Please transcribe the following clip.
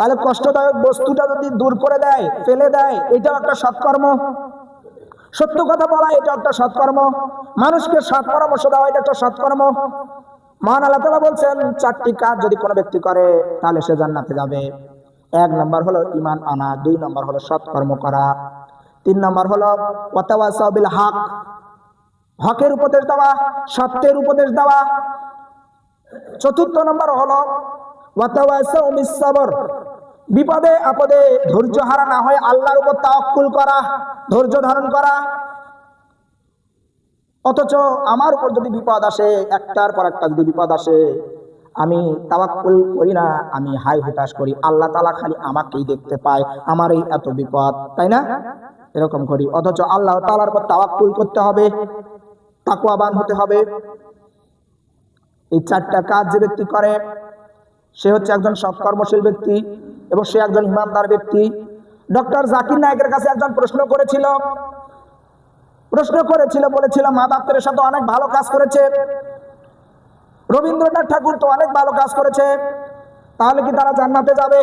তাহলে কষ্টদায়ক বস্তুটা যদি দূর করে দেয়, ফেলে দেয়, এটাও একটা সৎকর্ম। সত্য কথা বলা এটা একটা সৎকর্ম। মানুষকে সৎ পরামর্শ দেওয়া, এটা একটা সৎকর্ম। মহান আল্লাহ তালা বলছেন, চারটি কাজ যদি কোনো ব্যক্তি করে, তাহলে সে জান্নাতে যাবে। এক নম্বর হলো ইমান আনা, দুই নম্বর হলো সৎকর্ম করা, তিন নম্বর হলো ওয়াতাওয়াসাবিল হক, হকের উপদেশ দেওয়া, সত্যের উপদেশ দেওয়া। চতুর্থ নম্বর হলো ওয়াতাওয়াসাউ বিসসাবর বিপদে, আপদে ধৈর্য হারা না হয় আল্লাহর উপর তাওয়াক্কুল করা, ধৈর্য ধারণ করা। অথচ আমার উপর যদি বিপদ আসে, একটার পর একটা যদি বিপদ আসে, আমি তাওয়াক্কুল করি না, আমি হাই হুতাশ করি। আল্লাহ তালা খালি আমাকেই দেখতে পায় আমার এই এত বিপদ, তাই না? এরকম করি। অথচ আল্লাহ তালার উপর তাওয়াক্কুল করতে হবে তাকুয়াবান হতে হবে। এই চারটা কাজ যে ব্যক্তি করে, সে হচ্ছে একজন সৎকর্মশীল ব্যক্তি। এবং সে একজন ইমানদার ব্যক্তি। ডক্টর জাকির নায়কের কাছে একজন প্রশ্ন করেছিল। প্রশ্ন করেছিল, বলেছিল, মা বাপ্তের সাথে অনেক ভালো কাজ করেছে। রবীন্দ্রনাথ ঠাকুর তো অনেক ভালো কাজ করেছে। তাহলে কি তারা জান্নাতে যাবে?